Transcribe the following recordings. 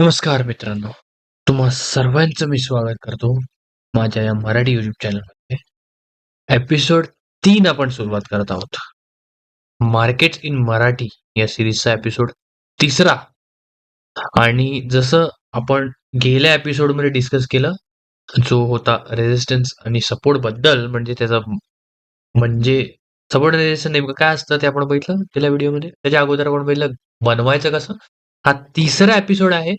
नमस्कार मित्रांनो. तुम्हा सर्वांचं मी स्वागत करतो माझ्या या मराठी युट्यूब चॅनलमध्ये एपिसोड तीन आपण सुरुवात करत आहोत. मार्केट इन मराठी या सिरीजचा एपिसोड तिसरा. आणि जसं आपण गेल्या एपिसोडमध्ये डिस्कस केलं जो होता रेजिस्टन्स आणि सपोर्टबद्दल म्हणजे त्याचा म्हणजे सपोर्ट रेझिस्टन्स नेमकं काय असतं ते आपण बघितलं गेल्या व्हिडिओमध्ये त्याच्या अगोदर आपण बघितलं बनवायचं कसं. हा तिसरा एपिसोड आहे.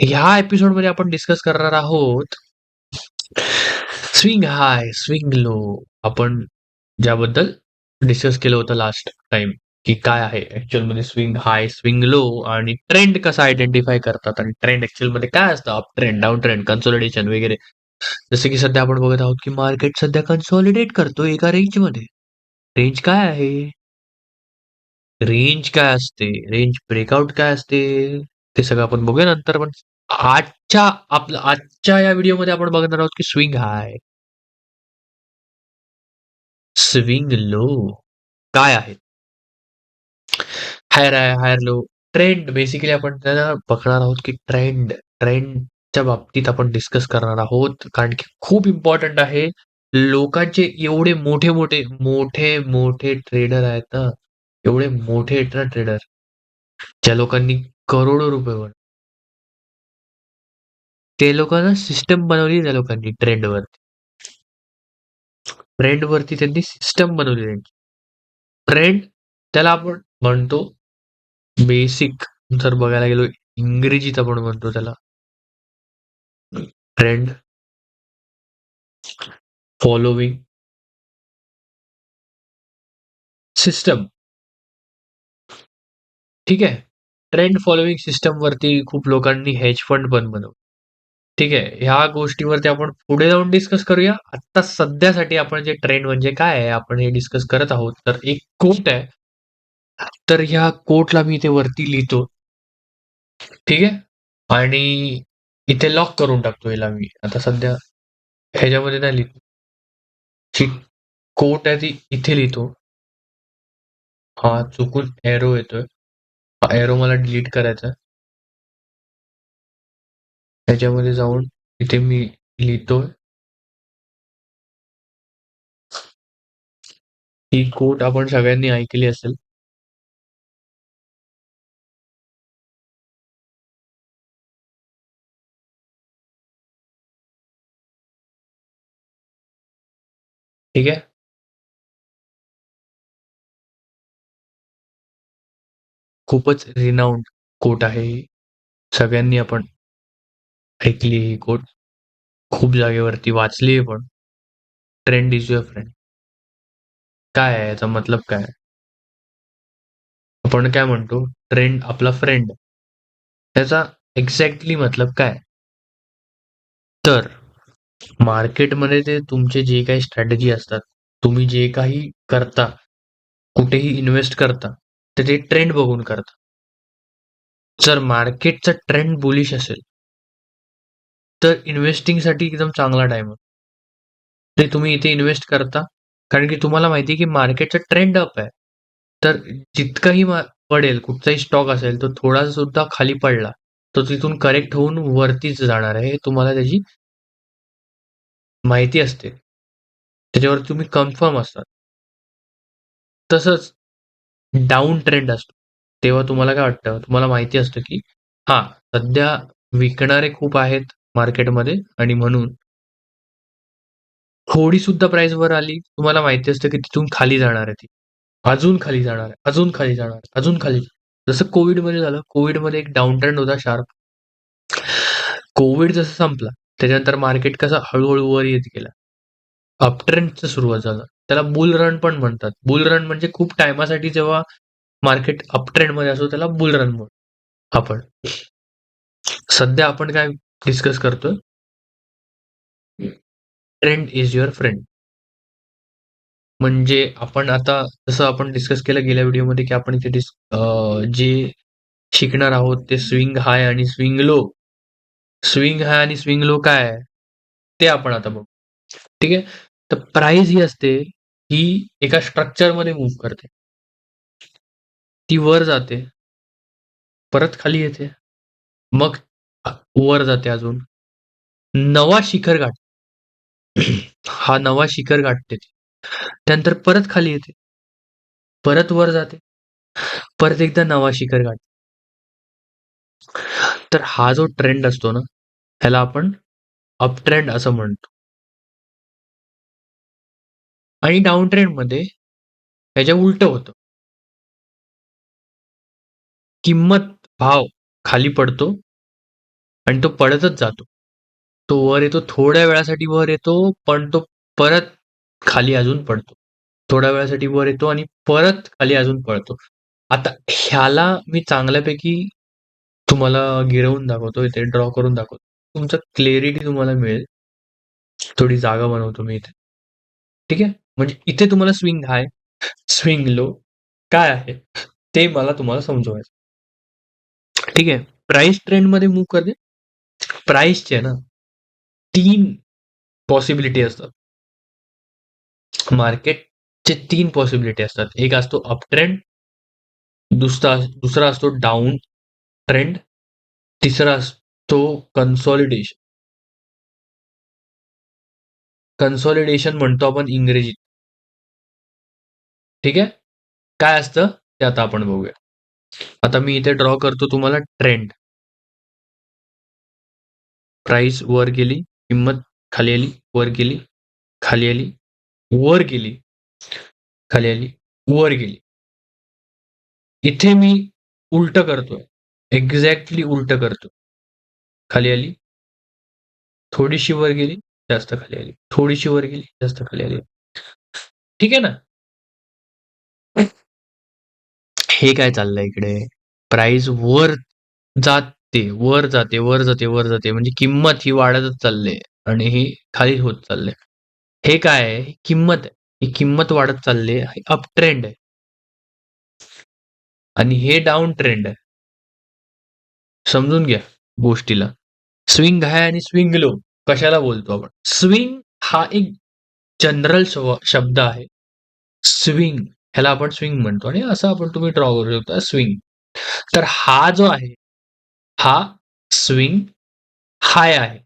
ह्या एपिसोडमध्ये आपण डिस्कस करणार आहोत स्विंग हाय स्विंग लो आपण ज्याबद्दल डिस्कस केलं होतं लास्ट टाइम की काय आहे ऍक्च्युअलमध्ये स्विंग हाय स्विंग लो आणि ट्रेंड कसा आयडेंटिफाय करतात आणि ट्रेंड ऍक्च्युअलमध्ये काय असतं? Up trend down trend consolidation वगैरे. जसं की सध्या आपण बघत आहोत की मार्केट सध्या कन्सॉलिडेट करतो एका रेंजमध्ये. रेंज काय आहे? रेंज काय असते? रेंज ब्रेकआउट काय असते? ते सगळं आपण बघूया. नंतर पण आजच्या आपल्या आजच्या या व्हिडिओमध्ये आपण बघणार आहोत की स्विंग हाय. Swing low. काय आहे? हायर आहे हायर लो. ट्रेंड. बेसिकली आपण त्यांना बघणार आहोत की ट्रेंड. ट्रेंडच्या बाबतीत आपण डिस्कस करणार आहोत. कारण की खूप इम्पॉर्टंट आहे. लोकांचे एवढे मोठे मोठे मोठे मोठे ट्रेडर आहेत ना. एवढे मोठे ना ट्रेडर ज्या लोकांनी करोडो रुपयेवर ते लोकांना सिस्टम बनवली त्या लोकांनी ट्रेंडवरती ट्रेंडवरती त्यांनी सिस्टम बनवली त्यांची. ट्रेंड त्याला आपण म्हणतो बेसिक जर बघायला गेलो इंग्रजीत आपण म्हणतो त्याला. ट्रेंड फॉलोविंग सिस्टम ठीक आहे? ट्रेंड फॉलोइंग सिस्टम वरती खूप लोकांनी हेज फंड पण बनवलं. ठीक आहे ह्या गोष्टीवरती आपण पुढे जाऊन डिस्कस करूया. आता सध्यासाठी आपण जे ट्रेंड म्हणजे काय आहे आपण हे डिस्कस करत आहोत तर एक कोट आहे. तर ह्या कोटला मी इथे वरती लिहितो. ठीक आहे? आणि इथे लॉक करून टाकतो याला मी. आता सध्या ह्याच्यामध्ये नाही लिहितो. जी कोट आहे ती इथे लिहितो. हा चुकून एरो येतोय. हा एरो मला डिलीट करायचा. त्याच्यामध्ये जाऊन इथे मी लिहितोय. ही कोट आपण सगळ्यांनी ऐकली असेल. ठीक आहे? खूपच रिनाऊंड कोट आहे. ही सगळ्यांनी आपण ऐकली ही कोट खूप जागेवरती वाचली आहे पण. ट्रेंड इज युअर फ्रेंड काय आहे याचा मतलब काय आपण काय म्हणतो? ट्रेंड आपला फ्रेंड त्याचा एक्झॅक्टली मतलब काय तर मार्केटमध्ये ते तुमचे जे काही स्ट्रॅटेजी असतात तुम्ही जे काही करता कुठेही इन्व्हेस्ट करता तर ते ट्रेंड बघून करता जर मार्केटचा ट्रेंड बुलिश असेल तर इन्व्हेस्टिंगसाठी एकदम चांगला टाइम ते तुम्ही इथे इन्व्हेस्ट करता कारण की तुम्हाला माहिती आहे की मार्केटचा ट्रेंड अप आहे. तर जितकाही पडेल कुठचाही स्टॉक असेल तो थोडा सुद्धा खाली पडला तो तिथून करेक्ट होऊन वरतीच जाणार आहे हे तुम्हाला त्याची माहिती असते. त्याच्यावर तुम्ही कन्फर्म असतात. तसंच डाऊन ट्रेंड असतो. तेव्हा तुम्हाला काय वाटतं? तुम्हाला माहिती असतं की हा सध्या विकणारे खूप आहेत मार्केटमध्ये आणि म्हणून थोडी सुद्धा प्राइस वर आली तुम्हाला माहिती असतं की तिथून खाली जाणार आहे ती. अजून खाली जाणार आहे अजून खाली जाणार आहे अजून खाली जसं कोविडमध्ये झालं कोविडमध्ये एक डाऊन ट्रेंड होता शार्प कोविड जसं संपला त्याच्यानंतर मार्केट कसं हळूहळू वर येत गेला. अपट्रेंडचं सुरुवात झालं. त्याला बुल रन पण म्हणतात. बुल रन म्हणजे खूप टायमासाठी जेव्हा मार्केट अपट्रेंडमध्ये असतो त्याला बुल रन म्हणतो आपण. सध्या आपण काय डिस्कस करतोय? ट्रेंड इज युअर फ्रेंड म्हणजे आपण आता जसं आपण डिस्कस केलं गेल्या व्हिडिओमध्ये की आपण इथे जे शिकणार आहोत ते स्विंग हाय आणि स्विंग लो स्विंग हाय आणि स्विंग लो काय? आहे ते आपण आता बघू. ठीक आहे? तर प्राइस ही असते ही एका स्ट्रक्चरमध्ये मूव्ह करते. ती वर जाते परत खाली येते. मग वर जाते अजून. नवा शिखर गाठ हा नवा शिखर गाठते. ती. त्यानंतर परत खाली येते. परत वर जाते. परत एकदा नवा शिखर गाठ तर हा जो ट्रेंड असतो ना ह्याला आपण अप ट्रेंड असं म्हणतो. आणि डाऊन ट्रेंडमध्ये ह्याच्या उलट होतं. किंमत भाव खाली पडतो आणि तो पडतच जातो. तो वर येतो थोड्या वेळासाठी वर येतो पण तो परत खाली अजून पडतो. थोड्या वेळासाठी वर येतो आणि परत खाली अजून पडतो. आता ह्याला मी चांगल्यापैकी तुम्हाला गिरवून दाखवतो इथे ड्रॉ करून दाखवतो. तुमचं क्लिअरिटी तुम्हाला मिळेल. थोडी जागा बनवतो मी इथे. ठीक आहे? म्हणजे इथे तुम्हाला स्विंग हाय स्विंग लो काय आहे? ते मला तुम्हाला समजवायचं. ठीक आहे? प्राइस ट्रेंडमध्ये मूव्ह करते. प्राइसचे ना तीन पॉसिबिलिटी असतात. मार्केटचे तीन पॉसिबिलिटी असतात. एक असतो अप ट्रेंड दुसरा दुसरा असतो डाऊन ट्रेंड तिसरा असतो कन्सॉलिडेशन कन्सॉलिडेशन म्हणतो आपण इंग्रजीत. ठीक आहे? काय असतं? ते आता आपण बघूया. आता मी इथे ड्रॉ करतो तुम्हाला ट्रेंड प्राइस वर गेली किंमत खाली आली वर गेली खाली आली वर गेली खाली आली वर गेली. इथे मी उलट करतोय. एक्झॅक्टली उलट करतो खाली आली थोडीशी वर गेली जास्त खाली आली. थोडीशी वर गेली जास्त खाली आली. ठीक आहे ना? हे काय चाललंय इकडे? प्राइस वर जाते वर जाते वर जाते वर जाते. म्हणजे किंमत ही वाढतच चालले आणि ही खाली होत चालले. हे काय आहे? ही किंमत आहे. ही किंमत वाढत चालली आहे. अप ट्रेंड आहे. आणि हे डाऊन ट्रेंड आहे. समजून घ्या गोष्टीला. स्विंग हाय आणि स्विंग लो कशाला बोलतो आपण? स्विंग हा एक जनरल शब्द आहे. स्विंग ह्याला आपण स्विंग म्हणतो आणि असं आपण तुम्ही ड्रॉ करू शकता स्विंग तर हा जो आहे हा स्विंग हाय आहे.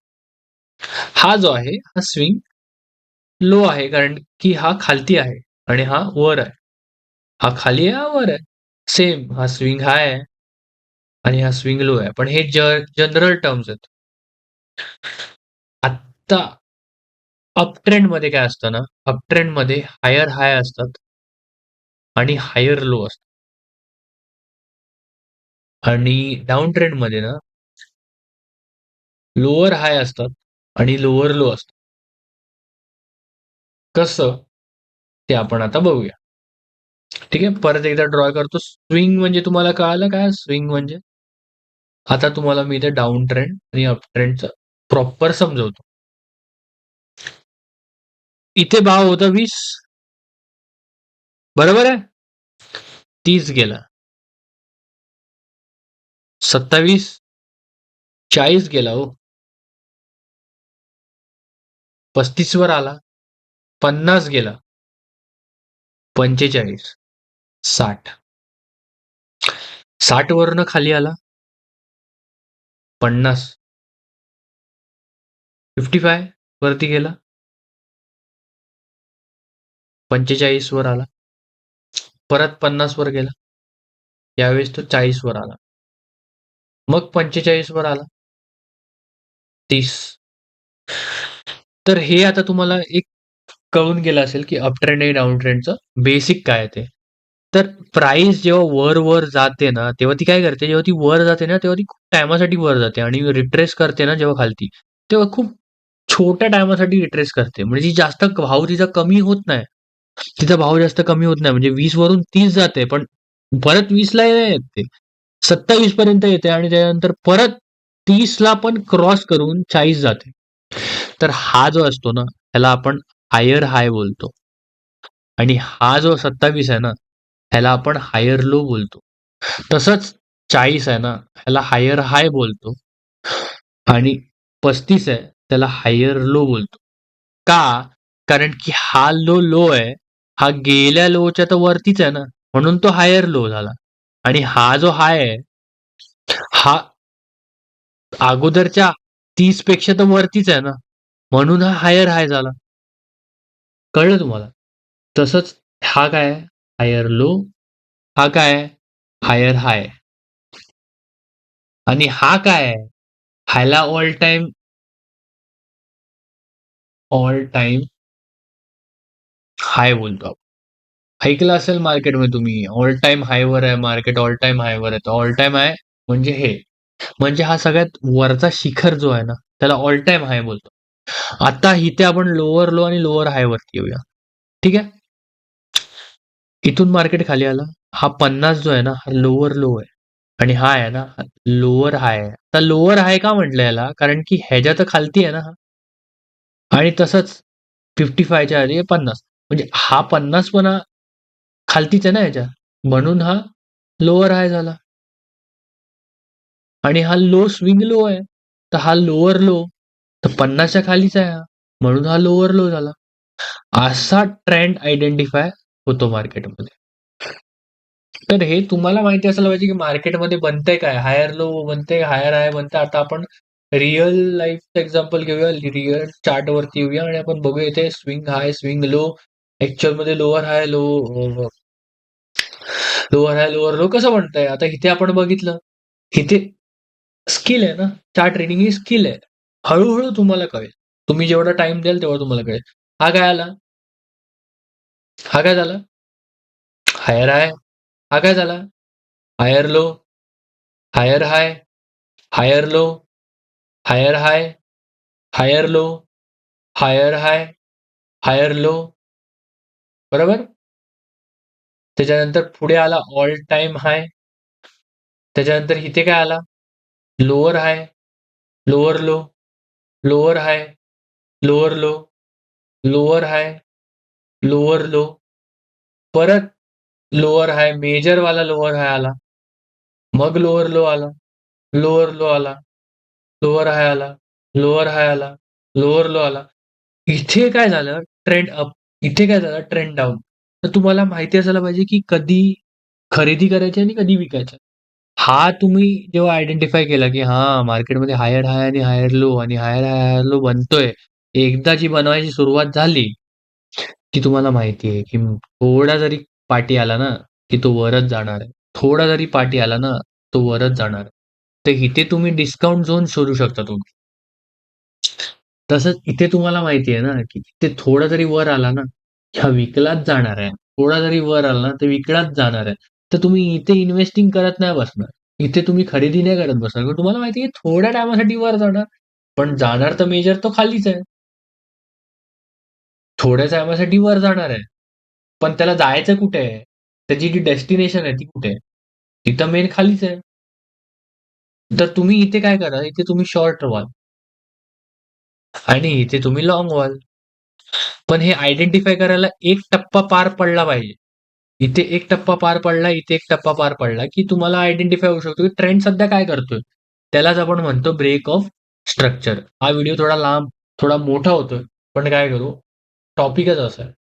हा जो आहे हा स्विंग लो आहे कारण की हा खालती आहे आणि हा वर आहे. हा खाली आहे हा वर आहे. सेम हा स्विंग हाय आहे आणि हा स्विंग लो आहे. पण हे जनरल टर्म्स आहेत. आत्ता अपमध्ये काय असतं ना? अप हायर हाय असतात. आणि हायर लो असतात. आणि डाऊन ट्रेंडमध्ये ना लोअर हाय असतात आणि लोअर लो असतात. कसं? ते आपण आता बघूया. ठीक आहे? परत एकदा ड्रॉ करतो. स्विंग म्हणजे तुम्हाला कळालं काय स्विंग म्हणजे? आता तुम्हाला मी इथे डाऊन ट्रेंड आणि अप ट्रेंडचं प्रॉपर समजवतो. इथे भाव होता वीस. बरोबर आहे? तीस गेला. सत्तावीस चाळीस गेला हो. पस्तीसवर आला पन्नास गेला. पंचेचाळीस साठ. साठ वरनं खाली आला पन्नास. फिफ्टी फाय वरती गेला पंचेचाळीस वर आला. परत पन्नास वर गेला. यावेळेस तो चाळीस वर आला. मग पंचेचाळीस वर आला. तीस. तर हे आता तुम्हाला एक कळून गेलं असेल की अप ट्रेंड आणि डाऊन ट्रेंडचं बेसिक काय ते. तर प्राइस जेव्हा वर वर जाते ना तेव्हा ती काय करते? जेव्हा ती वर जाते ना तेव्हा ती खूप टायमासाठी वर जाते आणि रिट्रेस करते ना जेव्हा खालती. तेव्हा खूप छोट्या टायमासाठी रिट्रेस करते. म्हणजे ती जास्त भाव तिचा कमी होत नाही तिचा भाव जास्त कमी होत नाही. म्हणजे वीस वरून तीस जाते पण परत वीसला येते. सत्तावीस पर्यंत येते आणि त्यानंतर परत तीसला पण क्रॉस करून चाळीस जाते. तर हा जो असतो ना ह्याला आपण हायर हाय बोलतो. आणि हा जो सत्तावीस आहे ना ह्याला आपण हायर लो बोलतो. तसंच चाळीस आहे ना ह्याला हायर हाय बोलतो. आणि पस्तीस आहे त्याला हायर लो बोलतो. का? कारण की हा लो लो आहे हा गेल्या लोच्या तर वरतीच आहे ना म्हणून तो हायर लो झाला. आणि हा जो हाय आहे हा अगोदरच्या तीसपेक्षा तर वरतीच आहे ना म्हणून हा हायर हाय झाला. कळलं तुम्हाला? तसंच हा काय हायर लो हा काय हायर हाय. आणि हा काय आहे? ह्याला all time all time high बोलतो आपण. ऐकलं असेल मार्केटमध्ये तुम्ही ऑल टाइम हायवर आहे मार्केट ऑल टाइम हायवर आहे. ऑल टाइम हाय म्हणजे हे. म्हणजे हा सगळ्यात वरचा शिखर जो आहे ना त्याला ऑल टाइम हाय बोलतो. आता इथे आपण लोअर लो आणि लोअर हाय वरती येऊया. ठीक आहे? इथून मार्केट खाली आला. हा पन्नास जो आहे ना हा लोअर लो आहे. आणि हा आहे ना लोअर हाय आहे. आता लोअर हाय का म्हटलं याला? कारण की ह्याच्या तर खालती आहे ना हा. आणि तसंच फिफ्टी फायच्या आधी पन्नास. म्हणजे हा पन्नास पण खालतीच आहे ना याच्या. म्हणून हा लोअर हाय झाला. आणि हा लो स्विंग लो आहे. तर हा लोअर लो तर पन्नासच्या खालीच आहे हा. म्हणून हा लोअर लो झाला. असा ट्रेंड आयडेंटिफाय होतो मार्केटमध्ये तर हे तुम्हाला माहिती असायला पाहिजे की मार्केटमध्ये बनतंय काय? हायर लो बनते हायर हाय बनते आता आपण रिअल लाईफचं एक्झाम्पल घेऊया. रिअल चार्ट वरती येऊया आणि आपण बघूया इथे swing high swing low ऍक्च्युअलमध्ये lower high low lower high lower low कसं म्हणताय? आता इथे आपण बघितलं. इथे स्किल आहे ना? चार ट्रेनिंग ही स्किल आहे. हळूहळू तुम्हाला कळेल. तुम्ही जेवढा टाइम द्याल तेवढा तुम्हाला कळेल. हा काय आला? हा काय झाला? हायर हाय हा काय झाला? Higher low higher high higher low higher high higher low higher high higher low बरोबर? त्याच्यानंतर पुढे आला ऑल टाइम हाय त्याच्यानंतर इथे काय आला? Lower high lower low lower high lower low lower high lower low परत लोअर हाय मेजर वाला लोअर हाय आला. मग लोअर लो आला लोअर लो आला लोअर हाय आला लोअर हाय आला लोअर लो आला. इथे काय झालं? ट्रेंड अप इथे काय झालं? ट्रेंड डाऊन तर तुम्हाला माहिती असायला पाहिजे की कधी खरेदी करायची आणि कधी विकायचं. हा तुम्ही जेव्हा आयडेंटिफाय केला की हा मार्केटमध्ये हायर हाय आणि हायर लो आणि हायर हायर लो बनतोय. एकदा जी बनवायची सुरुवात झाली की तुम्हाला माहिती आहे की थोडा जरी पाठी आला ना की तो वरच जाणार आहे. थोडा जरी पाठी आला ना तो वरच जाणार आहे. तर इथे तुम्ही डिस्काउंट झोन शोधू शकता तुम्ही. तसंच इथे तुम्हाला माहिती आहे ना की ते थोडा जरी वर आला ना ह्या विकलाच जाणार आहे. थोडा जरी वर आला ना तर विकलाच जाणार आहे. तर तुम्ही इथे इन्व्हेस्टिंग करत नाही बसणार. इथे तुम्ही खरेदी नाही करत बसणार. कारण तुम्हाला माहिती आहे थोड्या टायमासाठी वर जाणार. पण जाणार तर मेजर तो खालीच आहे. थोड्या टायमासाठी वर जाणार आहे. पण त्याला जायचं कुठे आहे? त्याची जी डेस्टिनेशन आहे ती कुठे आहे? तिथं मेन खालीच आहे. तर तुम्ही इथे काय करा? इथे तुम्ही शॉर्ट व्हाल आणि इथे तुम्ही लॉंग व्हाल पण हे आयडेंटिफाय करायला एक टप्पा पार पडला पाहिजे. इथे एक टप्पा पार पडला इथे एक टप्पा पार पडला की तुम्हाला आयडेंटिफाय होऊ शकतो की ट्रेंड सध्या काय करतोय. त्यालाच आपण म्हणतो ब्रेक ऑफ स्ट्रक्चर हा व्हिडिओ थोडा लांब थोडा मोठा होतोय. पण काय करू? टॉपिकच असं आहे.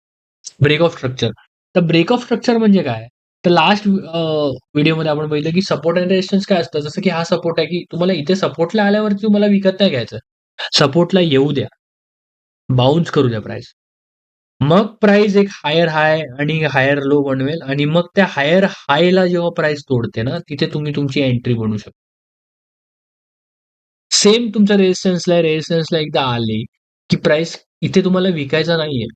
ब्रेक ऑफ स्ट्रक्चर तर ब्रेक ऑफ स्ट्रक्चर म्हणजे काय? तर लास्ट व्हिडिओमध्ये आपण बघितलं की सपोर्ट अँड रेजिस्टन्स काय असतं? जसं की हा सपोर्ट आहे की तुम्हाला इथे सपोर्टला आल्यावरती तुम्हाला विकत नाही घ्यायचं. सपोर्टला येऊ द्या. बाउन्स करू द्या प्राइस मग प्राइस एक हायर हाय आणि हायर लो बनवेल आणि मग त्या हायर हायला जेव्हा प्राइस तोडते ना तिथे तुम्ही तुमची एंट्री बनवू शकता. सेम तुमच्या रेजिस्टन्सला रेजिस्टन्सला एकदा आले की प्राइस इथे तुम्हाला विकायचा नाहीये.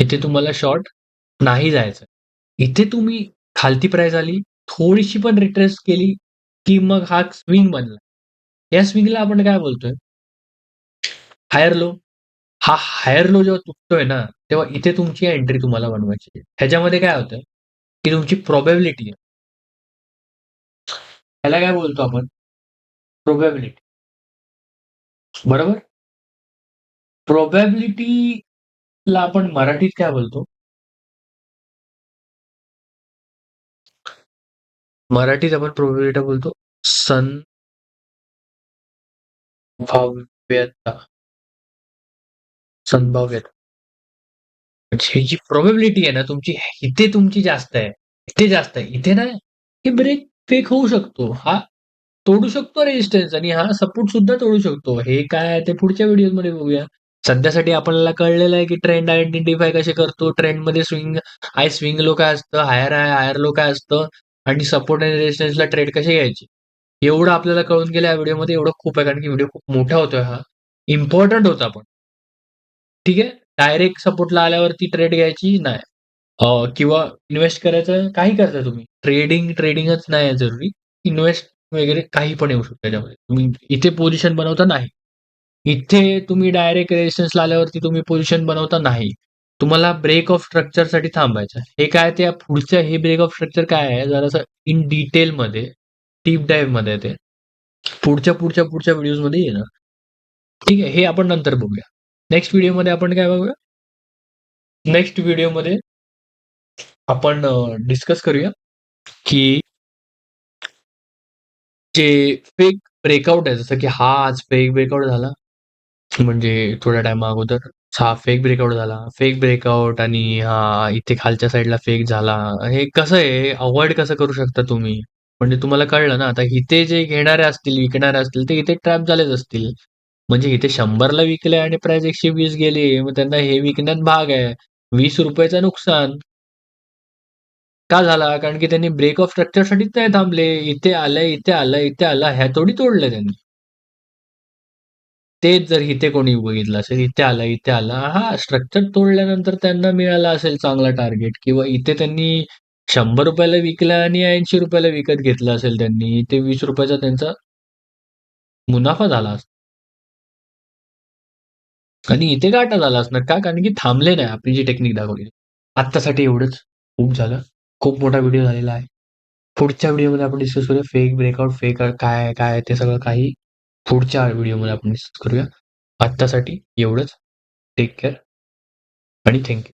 इथे तुम्हाला शॉर्ट नाही जायचं इथे तुम्ही खालती प्राइस आली थोडीशी पण रिट्रेस केली की मग हा स्विंग बनला. या स्विंगला आपण काय बोलतोय? हायर लो हा हायर लो जेव्हा तुटतोय ना तेव्हा इथे तुमची एंट्री तुम्हाला बनवायची आहे. ह्याच्यामध्ये काय होतं? की तुमची प्रोबॅबिलिटी आहे. ह्याला काय बोलतो आपण? प्रोबॅबिलिटी बरोबर? प्रोबॅबिलिटीला आपण मराठीत काय बोलतो? मराठीत आपण प्रोबॅबिलिटी बोलतो. संभाव्यता. संभाव्यता म्हणजे जी प्रोबॅबिलिटी आहे ना तुमची इथे तुमची जास्त आहे इथे जास्त आहे इथे ना हे ब्रेक फेक होऊ शकतो. हा तोडू शकतो रेजिस्टन्स आणि हा सपोर्ट सुद्धा तोडू शकतो. हे काय आहे ते पुढच्या व्हिडिओमध्ये बघूया. सध्यासाठी आपल्याला कळलेलं आहे की ट्रेंड आयडेंटिफाय कसे करतो. ट्रेंडमध्ये स्विंग हाय स्विंग लो काय असतं हायर हाय हायर लो काय असतं. आणि सपोर्ट आणि रेजिस्टन्सला ट्रेड कसे घ्यायचे? एवढं आपल्याला कळून गेलं या व्हिडिओमध्ये एवढं खूप आहे कारण की व्हिडिओ खूप मोठा होतोय हा. इम्पॉर्टंट होता पण. ठीक आहे? डायरेक्ट सपोर्टला आल्यावरती ट्रेड घ्यायची नाही. किंवा इन्व्हेस्ट करायचं काही करता तुम्ही. ट्रेडिंग ट्रेडिंगच नाही आहे जरुरी. इन्व्हेस्ट वगैरे काही पण येऊ शकतं त्याच्यामध्ये. तुम्ही इथे पोझिशन बनवता नाही. इथे तुम्ही डायरेक्ट रेजिस्टन्सला आल्यावरती तुम्ही पोझिशन बनवता नाही. तुम्हाला ब्रेक ऑफ स्ट्रक्चरसाठी थांबायचं हे काय ते पुढचं हे ब्रेक ऑफ स्ट्रक्चर काय आहे? जरासं इन डिटेल मध्ये डीप डाईव्हमध्ये ते. पुढच्या पुढच्या पुढच्या व्हिडिओजमध्ये येणार. ठीक आहे? हे आपण नंतर बघूया. नेक्स्ट व्हिडिओमध्ये आपण काय बघूया? नेक्स्ट व्हिडिओमध्ये आपण डिस्कस करूया की जे फेक ब्रेकआउट आहे जसं की हा आज फेक ब्रेकआउट झाला. म्हणजे थोड्या टाइमा अगोदर हा फेक ब्रेकआउट झाला. फेक ब्रेकआउट आणि हा इथे खालच्या साईडला फेक झाला. हे कसं आहे? अवॉइड कसं करू शकता तुम्ही? म्हणजे तुम्हाला कळलं ना? आता इथे जे घेणारे असतील विकणारे असतील ते इथे ट्रॅप झालेच असतील. म्हणजे इथे शंभरला विकले आणि प्राइस एकशे वीस गेली मग त्यांना हे विकण्यात भाग आहे. वीस रुपयाचं नुकसान. का झाला? कारण की त्यांनी ब्रेक ऑफ स्ट्रक्चरसाठीच नाही थांबले. इथे आलं इथे आलं इथे आलं ह्या थोडी तोडलं त्यांनी. तेच जर इथे कोणी बघितलं असेल इथे आलं इथे आलं हा स्ट्रक्चर तोडल्यानंतर त्यांना मिळाला असेल चांगला टार्गेट किंवा इथे त्यांनी शंभर रुपयाला विकलं आणि ऐंशी रुपयाला विकत घेतलं असेल त्यांनी इथे वीस रुपयाचा त्यांचा मुनाफा झाला असता. आणि इथे गाठा झाला असणार? का? कारण की थांबले नाही आपली जी टेक्निक दाखवली. आत्तासाठी एवढंच खूप झालं. खूप मोठा व्हिडिओ झालेला आहे. पुढच्या व्हिडिओमध्ये आपण डिस्कस करूया. फेक ब्रेकआउट फेक काय काय आहे ते सगळं काही पुढच्या व्हिडिओमध्ये आपण डिस्कस करूया. आत्तासाठी एवढंच. टेक केअर आणि थँक्यू